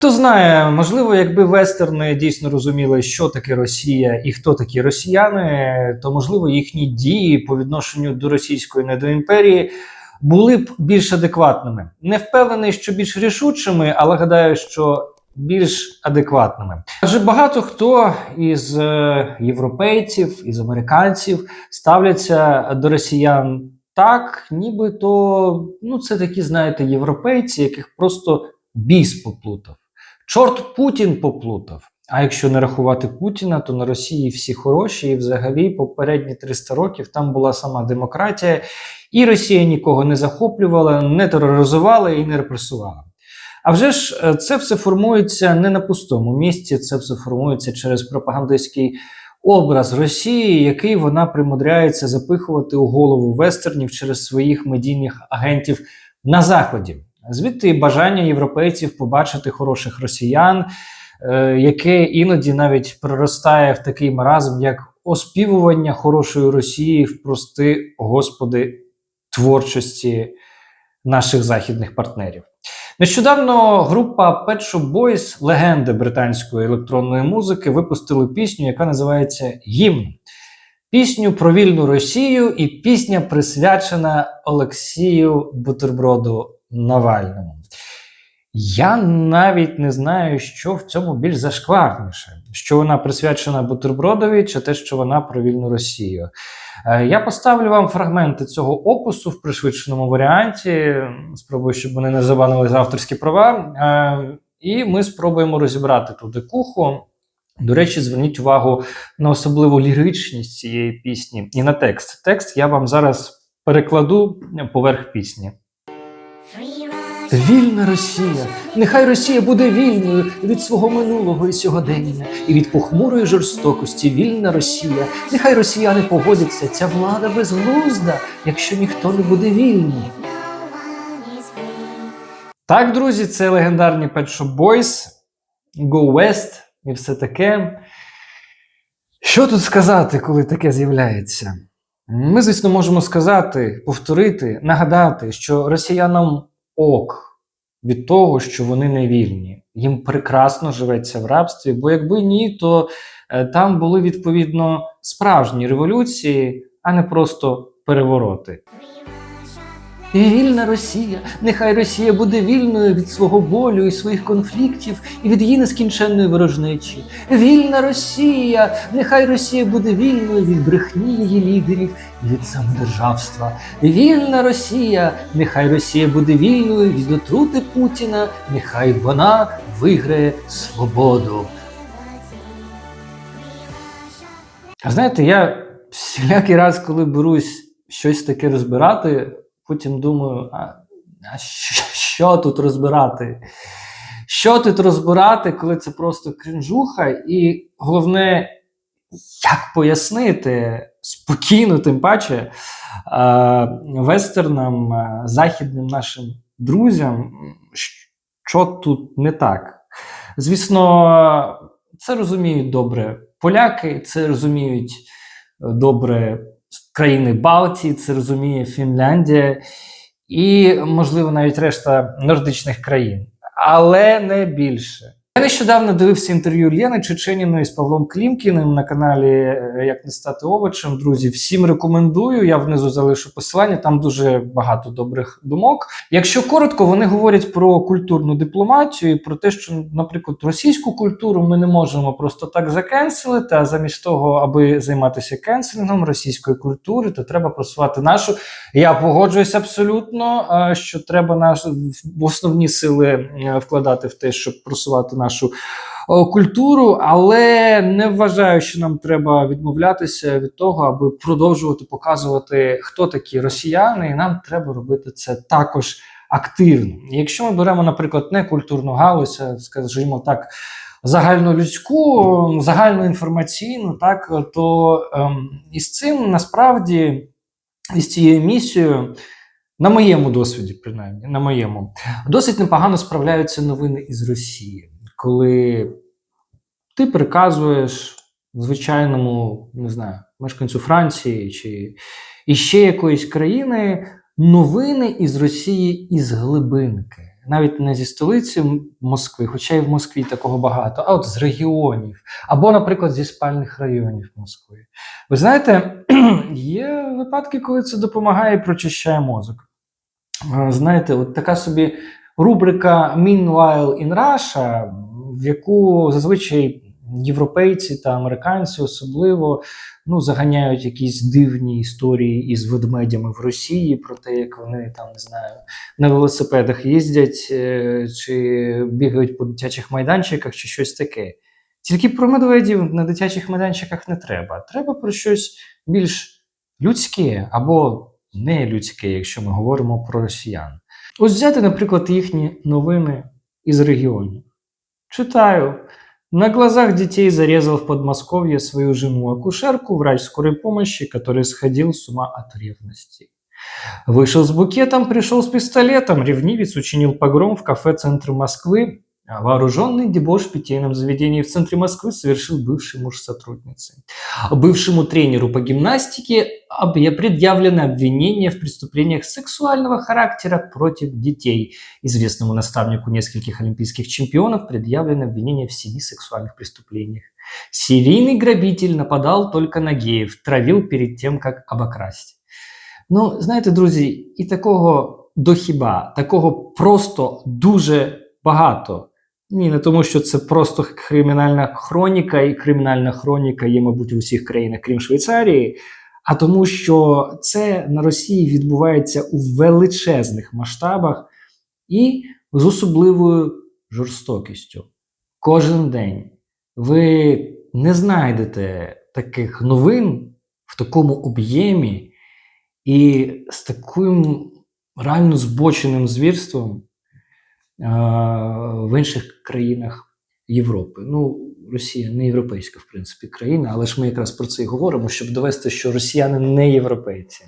Хто знає, можливо, якби вестерни дійсно розуміли, що таке Росія і хто такі росіяни, то можливо їхні дії по відношенню до російської недоімперії були б більш адекватними. Не впевнений, що більш рішучими, але гадаю, що більш адекватними. Адже багато хто із е, європейців, із американців ставляться до росіян так, нібито ну це такі, знаєте, європейці, яких просто біс поплутав. Чорт Путін поплутав. А якщо не рахувати Путіна, то на Росії всі хороші, і взагалі попередні 300 років там була сама демократія, і Росія нікого не захоплювала, не тероризувала і не репресувала. А вже ж е, це все формується не на пустому місці, це все формується через пропагандистський образ Росії, який вона примудряється запихувати у голову вестернів через своїх медійних агентів на Заході. Звідти бажання європейців побачити хороших росіян, е, яке іноді навіть проростає в такий маразм, як оспівування хорошої Росії в прости господи творчості наших західних партнерів. Нещодавно група Pet Shop Boys, легенди британської електронної музики, випустили пісню, яка називається Гімн. Пісню про вільну Росію, і пісня присвячена Олексію Бутерброду Навальному. Я навіть не знаю, що в цьому більш зашкварніше, що вона присвячена Бутербродові, чи те, що вона про вільну Росію. Е, Я поставлю вам фрагменти цього опису в пришвидшеному варіанті. Спробую, щоб вони не забанили за авторські права. Е, І ми спробуємо розібрати ту дикуху. До речі, зверніть увагу на особливу ліричність цієї пісні і на текст. Текст я вам зараз перекладу поверх пісні. Вільна Росія, нехай Росія буде вільною від свого минулого і сьогодення, і від похмурої жорстокості вільна Росія. Нехай росіяни погодяться, ця влада безглузда, якщо ніхто не буде вільний. Так, друзі, це легендарні Pet Shop Boys, Go West і все таке. Що тут сказати, коли таке з'являється? Ми, звісно, можемо сказати, повторити, нагадати, що росіянам ок від того, що вони не вільні. Їм прекрасно живеться в рабстві, бо якби ні, то е, там були відповідно справжні революції, а не просто перевороти. Вільна Росія, нехай Росія буде вільною від свого болю і своїх конфліктів і від її нескінченної ворожнечі. Вільна Росія, нехай Росія буде вільною від брехні її лідерів і від самодержавства. Вільна Росія, нехай Росія буде вільною від отрути Путіна, нехай вона виграє свободу. А знаєте, я всілякий раз, коли берусь щось таке розбирати, потім думаю, а, а що, що тут розбирати? Що тут розбирати, коли це просто кринжуха, і головне, як пояснити спокійно, тим паче, е, вестернам, е, західним нашим друзям, що тут не так. Звісно, це розуміють добре поляки, це розуміють добре країни Балтії, це розуміє Фінляндія і, можливо, навіть решта нордичних країн, але не більше. Я нещодавно дивився інтерв'ю Лєни Чеченіної з Павлом Клімкіним на каналі е, Як не стати овочем. Друзі, всім рекомендую. Я внизу залишу посилання. Там дуже багато добрих думок. Якщо коротко, вони говорять про культурну дипломатію, про те, що, наприклад, російську культуру ми не можемо просто так закенселити. А замість того, аби займатися кенселінгом російської культури, то треба просувати нашу. Я погоджуюсь абсолютно, е, що треба наш основні сили е, вкладати в те, щоб просувати нашу культуру, але не вважаю, що нам треба відмовлятися від того, аби продовжувати показувати, хто такі росіяни, і нам треба робити це також активно. Якщо ми беремо, наприклад, не культурну галузь, а, скажімо так. Загальнолюдську, загальноінформаційну, так то ем, із цим насправді із цією місією, на моєму досвіді, принаймні, на моєму, досить непогано справляються новини із Росії, коли ти приказуєш звичайному, не знаю, мешканцю Франції чи іще якоїсь країни новини із Росії із глибинки. навіть не зі столиці Москви, хоча і в Москві такого багато, а от з регіонів, або, наприклад, зі спальних районів Москви. Ви знаєте, є випадки, коли це допомагає і прочищає мозок. Е, Знаєте, от така собі рубрика Meanwhile in Russia, в яку зазвичай європейці та американці особливо ну, заганяють якісь дивні історії із ведмедями в Росії про те, як вони там не знаю на велосипедах їздять е, чи бігають по дитячих майданчиках, чи щось таке. Тільки про медведів на дитячих майданчиках не треба. Треба про щось більш людське або не людське, якщо ми говоримо про росіян. Ось взяти, наприклад, їхні новини із регіонів. Читаю. На глазах детей зарезал в Подмосковье свою жену-акушерку, врач скорой помощи, который сходил с ума от ревности. Вышел с букетом, пришел с пистолетом. Ревнивец учинил погром в кафе центра Москвы. А Вооруженный дебош в питейном заведении в центре Москвы совершил бывший муж сотрудницы. Бывшему тренеру по гимнастике об- предъявлено обвинение в преступлениях сексуального характера против детей. Известному наставнику нескольких олимпийских чемпионов предъявлено обвинение в семи сексуальных преступлениях. Серийный грабитель нападал только на геев, травил перед тем, как обокрасть. Ну, знаєте, друзі, і такого до хіба, такого просто дуже багато. Ні, не тому, що це просто кримінальна хроніка, і кримінальна хроніка є, мабуть, в усіх країнах, крім Швейцарії, а тому, що це на Росії відбувається у величезних масштабах і з особливою жорстокістю. Кожен день ви не знайдете таких новин в такому об'ємі і з таким реально збоченим звірством в інших країнах Європи. Ну, Росія не європейська, в принципі, країна, але ж ми якраз про це і говоримо, щоб довести, що росіяни не європейці.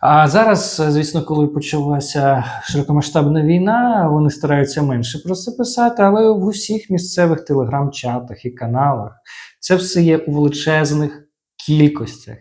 А зараз, звісно, коли почалася широкомасштабна війна, вони стараються менше про це писати, але в усіх місцевих телеграм-чатах і каналах це все є у величезних кількостях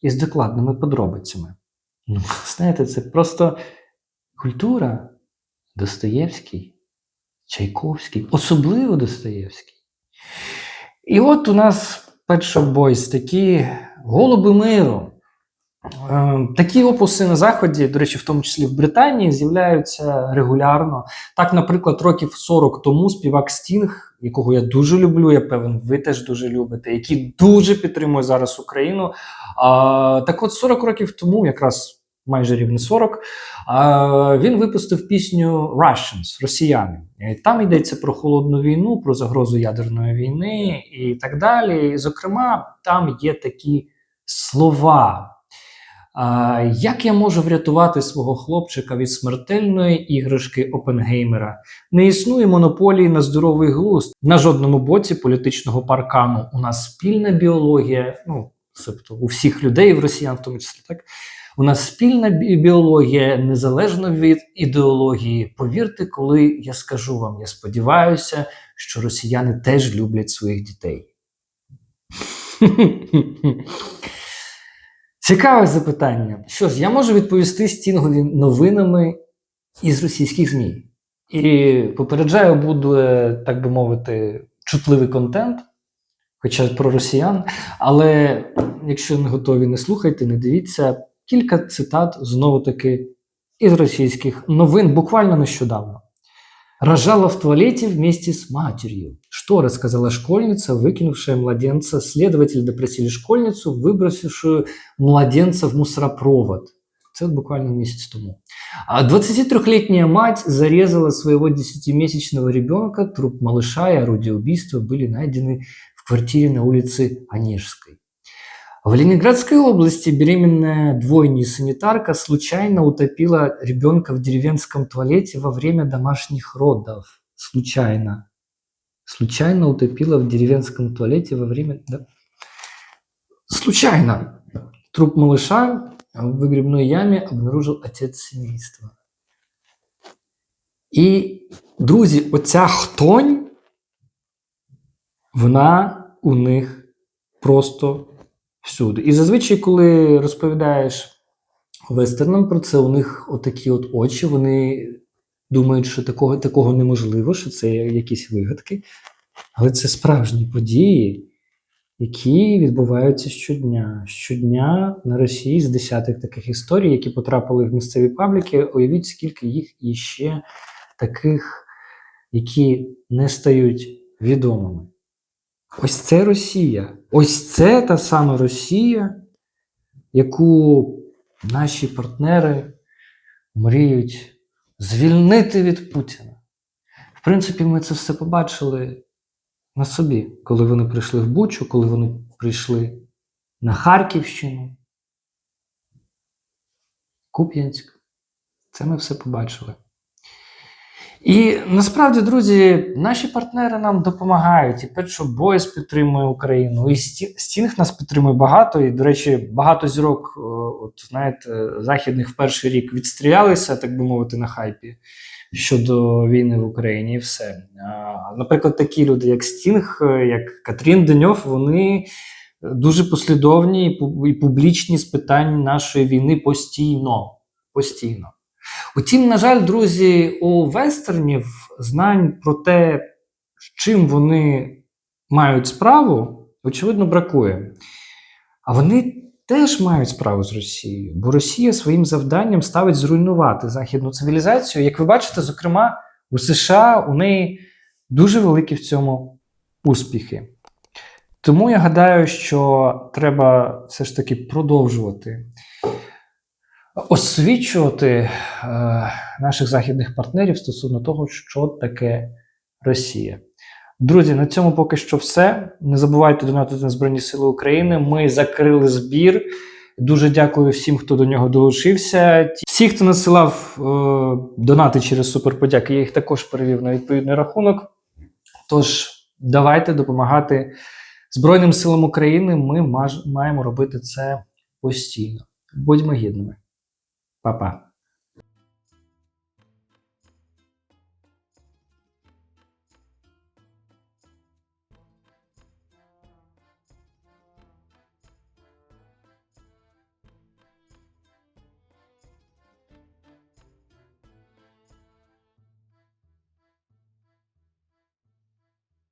і з докладними подробицями. Ну, знаєте, це просто культура Достоєвський, Чайковський, особливо Достоєвський. І от у нас Shop такі голуби миру. Е, Такі опуси на Заході, до речі, в тому числі в Британії, з'являються регулярно. Так, наприклад, років 40 тому співак Стінг, якого я дуже люблю, я певен, ви теж дуже любите, який дуже підтримує зараз Україну. А, так от 40 років тому, якраз майже рівно 40, він випустив пісню Russians, Росіяни. Там йдеться про холодну війну, про загрозу ядерної війни і так далі. Зокрема, там є такі слова. Як я можу врятувати свого хлопчика від смертельної іграшки Опенгеймера? Не існує монополії на здоровий глузд на жодному боці політичного паркану. У нас спільна біологія, ну тобто у всіх людей, в росіян, в тому числі, так у нас спільна біологія незалежно від ідеології. Повірте, коли я скажу вам, я сподіваюся, що росіяни теж люблять своїх дітей. Цікаве запитання. Що ж, я можу відповісти стінгові новинами із російських ЗМІ. І попереджаю, буде, так би мовити, чутливий контент, хоча про росіян. Але якщо не готові, не слухайте, не дивіться. Кілька цитат знову таки із російських новин, буквально нещодавно. Рожала в туалете вместе с матерью. Что рассказала школьница, выкинувшая младенца? Следователь допросили школьницу, выбросившую младенца в мусоропровод. Це от буквально місяць тому. А 23-летняя мать зарезала своего 10-месячного ребенка. Труп малыша и орудие убийства были найдены в квартире на улице Онежской. В Ленинградской области беременная двойня-санитарка случайно утопила ребенка в деревенском туалете во время домашних родов. Случайно. Случайно утопила в деревенском туалете во время... да. Случайно. Труп малыша в выгребной яме обнаружил отец семейства. І, друзі, оця хтонь, вона у них просто всюди. І зазвичай, коли розповідаєш вестернам про це, у них отакі от очі, вони думають, що такого, такого неможливо, що це якісь вигадки. Але це справжні події, які відбуваються щодня. Щодня на Росії з десяток таких історій, які потрапили в місцеві пабліки. Уявіть, скільки їх іще таких, які не стають відомими. Ось це Росія. Ось це та сама Росія, яку наші партнери мріють звільнити від Путіна. В принципі, ми це все побачили на собі, коли вони прийшли в Бучу, коли вони прийшли на Харківщину, Куп'янськ. Це ми все побачили. І насправді, друзі, наші партнери нам допомагають. І Петшо Бойс підтримує Україну, і Стінг нас підтримує багато. І, до речі, багато зірок, е, от знаєте, західних в перший рік відстрілялися, так би мовити, на хайпі щодо війни в Україні, і все. Наприклад, такі люди, як Стінг, е, як Катрін Деньов, вони дуже послідовні і публічні з питань нашої війни постійно. Постійно. Утім, на жаль, друзі, у вестернів знань про те, з чим вони мають справу, очевидно, бракує. А вони теж мають справу з Росією, бо Росія своїм завданням ставить зруйнувати західну цивілізацію. Як ви бачите, зокрема, у США у неї дуже великі в цьому успіхи. Тому я гадаю, що треба все ж таки продовжувати освічувати е, наших західних партнерів стосовно того, що таке Росія. Друзі, на цьому поки що все. Не забувайте донатити на Збройні Сили України. Ми закрили збір. Дуже дякую всім, хто до нього долучився. Всі, хто насилав е, донати через суперподяки, я їх також перевів на відповідний рахунок. Тож давайте допомагати Збройним силам України. Ми маємо робити це постійно. Будьмо гідними. Papa.